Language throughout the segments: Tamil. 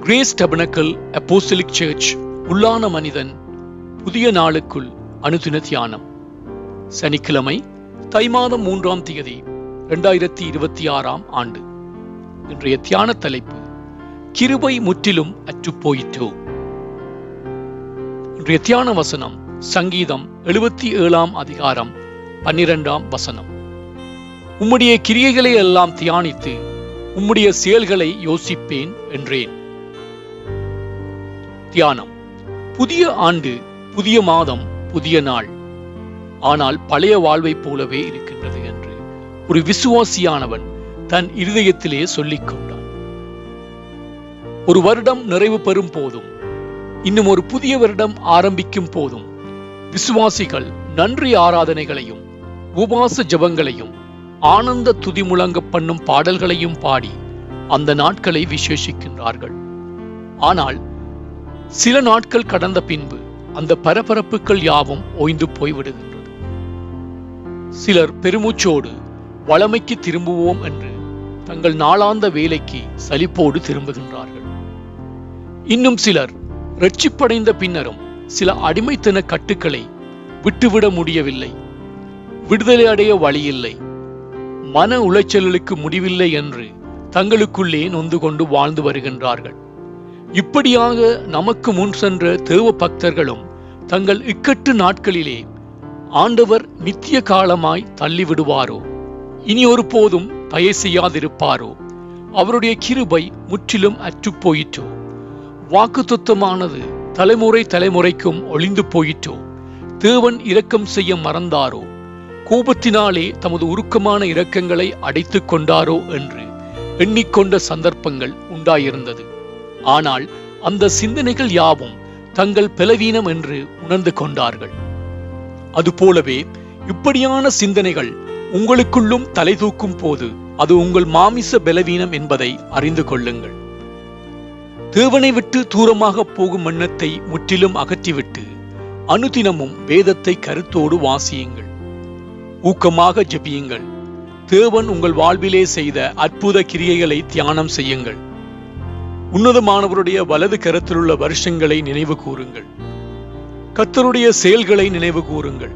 கிரேஸ் டபனக்கல் அப்போஸ்தலிக் சர்ச் உள்ளான மனிதன் புதிய நாளுக்குள் அனுதின தியானம். சனிக்கிழமை தை மாதம் மூன்றாம் தேதி இரண்டாயிரத்தி இருபத்தி ஆறாம் ஆண்டு. இன்றைய தியான தலைப்பு கிருபை முற்றிலும் அற்றுப்போயிற்றோ. இன்றைய தியான வசனம் சங்கீதம் எழுபத்தி ஏழாம் அதிகாரம் பன்னிரெண்டாம் வசனம். உம்முடைய கிரியைகளை எல்லாம் தியானித்து உம்முடைய செயல்களை யோசிப்பேன் என்றேன். தியானம். புதிய ஆண்டு புதிய மாதம் புதிய நாள். ஆனால் பழைய வாழ்வைப் போலவே இருக்கின்றது என்று ஒரு விசுவாசியானவன் தன் இருதயத்திலே சொல்லிக் கொண்டான். ஒரு வருடம் நிறைவு பெறும் போதும் இன்னும் ஒரு புதிய வருடம் ஆரம்பிக்கும் போதும் விசுவாசிகள் நன்றி ஆராதனைகளையும் உபாச ஜபங்களையும் ஆனந்த துதி முழங்க பண்ணும் பாடல்களையும் பாடி அந்த நாட்களை விசேஷிக்கின்றார்கள். ஆனால் சில நாட்கள் கடந்த பின்பு அந்த பரபரப்புகள் யாவும் ஓய்ந்து போய்விடுகின்றது. சிலர் பெருமூச்சோடு வளமைக்கு திரும்புவோம் என்று தங்கள் நாளாந்த வேலைக்கு சலிப்போடு திரும்புகின்றார்கள். இன்னும் சிலர் ரட்சிப்படைந்த பின்னரும் சில அடிமைத்தன கட்டுக்களை விட்டுவிட முடியவில்லை. விடுதலை அடைய வழியில்லை. மன உளைச்சலுக்கு முடிவில்லை என்று தங்களுக்குள்ளே நொந்து கொண்டு வாழ்ந்து வருகின்றார்கள். இப்படியாக நமக்கு முன் சென்ற தேவ பக்தர்களும் தங்கள் இக்கட்டு நாட்களிலே ஆண்டவர் நித்திய காலமாய் தள்ளிவிடுவாரோ? இனி ஒருபோதும் தயை செய்யாதிருப்பாரோ? அவருடைய கிருபை முற்றிலும் அற்றுப் போயிற்றோ தத்துவமானது தலைமுறை தலைமுறைக்கும் ஒளிந்து போயிற்றோ? தேவன் இரக்கம் செய்ய மறந்தாரோ? கோபத்தினாலே தமது உருக்கமான இரக்கங்களை அடைத்துக் கொண்டாரோ என்று எண்ணிக்கொண்ட சந்தர்ப்பங்கள் உண்டாயிருந்தது. ஆனால் அந்த சிந்தனைகள் யாவும் தங்கள் பலவீனம் என்று உணர்ந்து கொண்டார்கள். அதுபோலவே இப்படியான சிந்தனைகள் உங்களுக்குள்ளும் தலை தூக்கும் போது அது உங்கள் மாமிச பலவீனம் என்பதை அறிந்து கொள்ளுங்கள். தேவனை விட்டு தூரமாக போகும் எண்ணத்தை முற்றிலும் அகற்றிவிட்டு அனுதினமும் வேதத்தை கருத்தோடு வாசியுங்கள். ஊக்கமாக ஜெபியுங்கள். தேவன் உங்கள் வாழ்விலே செய்த அற்புத கிரியைகளை தியானம் செய்யுங்கள். உன்னதமானவருடைய வலது கரத்திலுள்ள வருஷங்களை நினைவு கூறுங்கள். கத்தருடைய செயல்களை நினைவு கூறுங்கள்.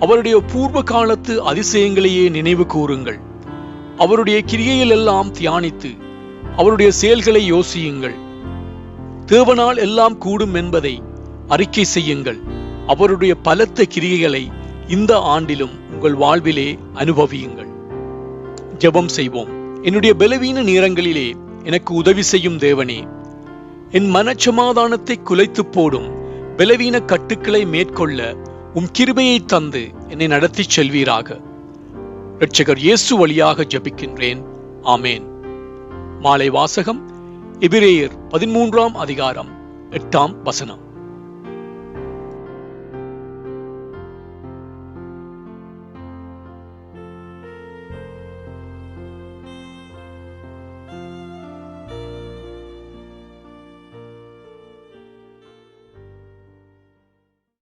அவருடைய பூர்வ காலத்து அதிசயங்களையே நினைவு கூறுங்கள். அவருடைய கிரியையில் எல்லாம் தியானித்து அவருடைய செயல்களை யோசியுங்கள். தேவனால் எல்லாம் கூடும் என்பதை அறிக்கை செய்யுங்கள். அவருடைய பலத்த கிரியைகளை இந்த ஆண்டிலும் உங்கள் வாழ்விலே அனுபவியுங்கள். ஜெபம் செய்வோம். என்னுடைய பலவீன நேரங்களிலே எனக்கு உதவி செய்யும் தேவனே. என் மனச்சமாதானத்தை குலைத்து போடும் பலவீன கட்டுக்களை மேற்கொள்ள உம் கிருபையை தந்து என்னை நடத்திச் செல்வீராக. இரட்சகர் இயேசு வழியாக ஜபிக்கின்றேன். ஆமேன். மாலை வாசகம் எபிரேயர் பதிமூன்றாம் அதிகாரம் எட்டாம் வசனம்.